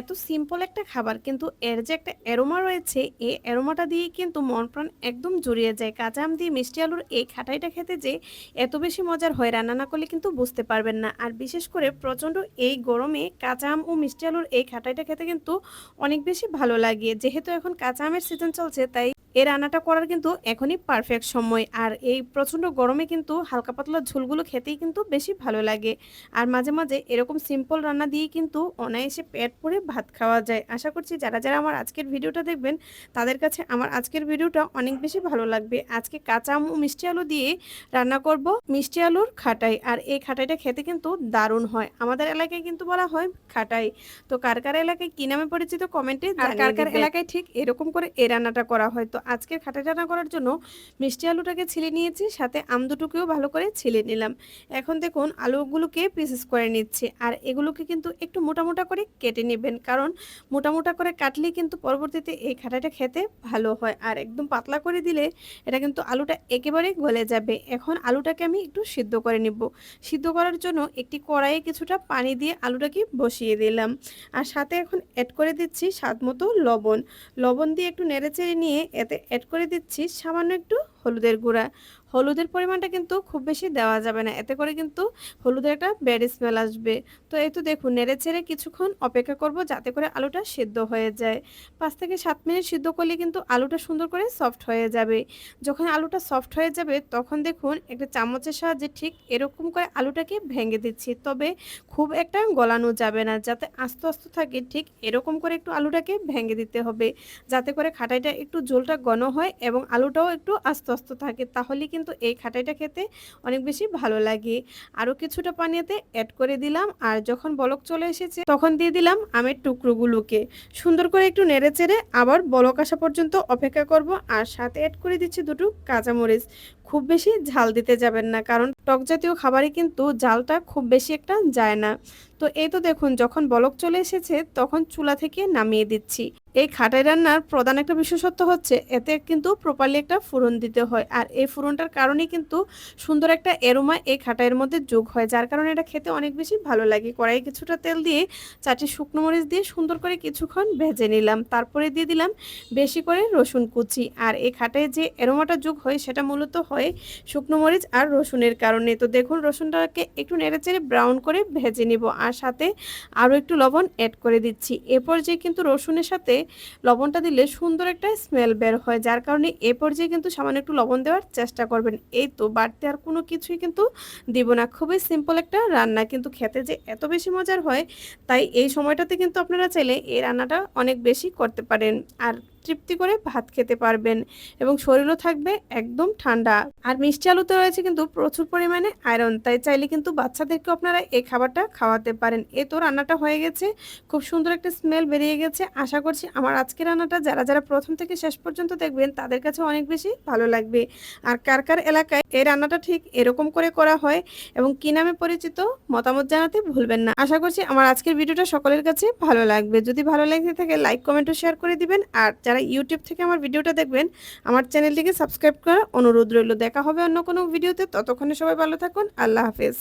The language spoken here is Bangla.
এত সিম্পল একটা খাবার, কিন্তু এর যে একটা অ্যারোমা রয়েছে, এই অ্যারোমাটা দিয়ে কিন্তু মন প্রাণ একদম জড়িয়ে যায়। কাঁচা আম দিয়ে মিষ্টি আলুর এই খাটাইটা খেতে যে এত বেশি মজার হয়, রান্না না করলে কিন্তু বুঝতে পারবেন না। আর বিশেষ করে প্রচণ্ড এই গরমে কাঁচা আম ও মিষ্টি আলুর এই খাটাইটা খেতে কিন্তু অনেক বেশি ভালো লাগে। যেহেতু এখন কাঁচা আমের সিজন চলছে, তাই এই রান্নাটা করার কিন্তু এখনই পারফেক্ট সময়। আর এই প্রচণ্ড গরমে কিন্তু হালকা পাতলা ঝোলগুলো খেতেই কিন্তু বেশি ভালো লাগে। আর মাঝে মাঝে এরকম সিম্পল রান্না দিয়ে কিন্তু অনায়াসে পেট ভরে ভাত খাওয়া যায়। আশা করছি যারা যারা আমার আজকের ভিডিওটা দেখবেন তাদের কাছে আমার আজকের ভিডিওটা অনেক বেশি ভালো লাগবে। আজকে কাঁচা আম ও মিষ্টি আলু দিয়ে রান্না করব মিষ্টি আলুর খাটাই। আর এই খাটাইটা খেতে কিন্তু দারুণ হয়। আমাদের এলাকায় কিন্তু বলা হয় খাটাই। তো কার কার এলাকায় কি নামে পরিচিত কমেন্টে আর কার কার এলাকায় ঠিক এরকম করে এই রান্নাটা করা হয়। তো আজকের খাটাই রান্না করার জন্য মিষ্টি আলুটাকে ছিলে নিয়েছি, সাথে আম দুটোকেও ভালো করে ছিলে নিলাম। এখন দেখুন, আলুগুলোকে পিসেস করে নিচ্ছি, আর এগুলোকে কিন্তু একটু মোটা মোটা করে কেটে নেবেন, কারণ মোটা মোটা করে কাটলেই কিন্তু পরবর্তীতে এই খাটাইটা খেতে ভালো হয়, আর একদম পাতলা করে দিলে এটা কিন্তু আলুটা একেবারে গলে যাবে। এখন আলুটাকে আমি একটু সিদ্ধ করে নিব। সিদ্ধ করার জন্য একটি কড়াইয়ে কিছুটা পানি দিয়ে আলুটাকে বসিয়ে দিলাম, আর সাথে এখন অ্যাড করে দিচ্ছি স্বাদ মতো লবণ। লবণ দিয়ে একটু নেড়েচেড়ে নিয়ে এতে অ্যাড করে দিচ্ছি সামান্য একটু হলুদের গুঁড়া। হলুদের পরিমাণটা কিন্তু খুব বেশি দেওয়া যাবে না। এতে করে কিন্তু হলুদের একটা ব্যাড স্মেল আসবে। তো এই তো দেখুন, নেড়ে ছেড়ে কিছুক্ষণ অপেক্ষা করব যাতে করে আলুটা সিদ্ধ হয়ে যায়। পাঁচ থেকে সাত মিনিট সিদ্ধ করলে কিন্তু আলুটা সুন্দর করে সফট হয়ে যাবে। যখন আলুটা সফট হয়ে যাবে, তখন দেখুন একটা চামচের সাহায্যে ঠিক এরকম করে আলুটাকে ভেঙে দিচ্ছি। তবে খুব একটা গলানো যাবে না, যাতে আস্তে আস্তে থাকে, ঠিক এরকম করে একটু আলুটাকে ভেঙে দিতে হবে। যাতে করে খাটাইটা একটু ঝোলটা ঘন হয় এবং আলুটাও একটু আস্তে আস্তে থাকে, তাহলে কিন্তু এই খাটাইটা খেতে অনেক বেশি ভালো লাগে। আরও কিছুটা পানিতে অ্যাড করে দিলাম, আর যখন বলক চলে এসেছে, তখন দিয়ে দিলাম আমের টুকরোগুলোকে। সুন্দর করে একটু নেড়ে চেড়ে আবার বলক আসা পর্যন্ত অপেক্ষা করব, আর সাথে অ্যাড করে দিচ্ছি দুটো কাঁচামরিচ। খুব বেশি ঝাল দিতে যাবেন না। কারণ টক জাতীয় খাবারে কিন্তু জালটা খুব বেশি একটা যায় না। তো এই তো দেখুন, যখন বলক চলে এসেছে, তখন চুলা থেকে নামিয়ে দিচ্ছি। এই খাটাই রান্নার প্রধান একটা বিশেষত্ব হচ্ছে, এতে কিন্তু প্রপারলি একটা ফুরন দিতে হয়। আর এই ফুরনটার কারণেই কিন্তু সুন্দর একটা এরোমা এই খাটাইয়ের মধ্যে যোগ হয়, যার কারণে এটা খেতে অনেক বেশি ভালো লাগে। কড়াই কিছুটা তেল দিয়ে চারটি শুকনো মরিচ দিয়ে সুন্দর করে কিছুক্ষণ ভেজে নিলাম। তারপরে দিয়ে দিলাম বেশি করে রসুন কুচি। আর এই খাটায় যে এরোমাটা যোগ হয়, সেটা মূলত হয় শুকনো মরিচ আর রসুনের কারণে। তো দেখুন, রসুনটাকে একটু নেড়েচেড়ে ব্রাউন করে ভেজে নিব আর সাথে আরও একটু লবণ অ্যাড করে দিচ্ছি। এরপর যে কিন্তু রসুনের সাথে লবণটা দিলে সুন্দর একটা স্মেল বের হয়, যার কারণে এ পর্যায়ে কিন্তু সামান্য একটু লবণ দেওয়ার চেষ্টা করবেন। এই তো বাড়তে আর কোনো কিছুই কিন্তু দিব না। খুবই সিম্পল একটা রান্না, কিন্তু খেতে যে এত বেশি মজার হয়, তাই এই সময়টাতে কিন্তু আপনারা চাইলে এই রান্নাটা অনেক বেশি করতে পারেন। আর তৃপ্তি করে ভাত খেতে পারবেন এবং শরীরও থাকবে একদম ঠান্ডা। আর মিষ্টি আলুতে রয়েছে কিন্তু প্রচুর পরিমাণে আয়রন তাই চাইলে কিন্তু বাচ্চাদেরকে আপনারা এই খাবারটা খাওয়াতে পারেন। এ তো রান্নাটা হয়ে গেছে, খুব সুন্দর একটা স্মেল বেরিয়ে গেছে। আশা করছি আমার আজকে রান্নাটা যারা যারা প্রথম থেকে শেষ পর্যন্ত দেখবেন, তাদের কাছে অনেক বেশি ভালো লাগবে। আর কার কার এলাকায় এই রান্নাটা ঠিক এরকম করে করা হয় এবং কি নামে পরিচিত মতামত জানাতে ভুলবেন না। আশা করছি আমার আজকের ভিডিওটা সকলের কাছে ভালো লাগবে। যদি ভালো লাগে থাকে লাইক কমেন্ট ও শেয়ার করে দিবেন। আর যারা যারা ইউটিউব থেকে আমার ভিডিওটা দেখবেন, আমার চ্যানেলটিকে সাবস্ক্রাইব করার অনুরোধ রইল। দেখা হবে অন্য কোনো ভিডিওতে। ততক্ষণে সবাই ভালো থাকুন। আল্লাহ হাফেজ।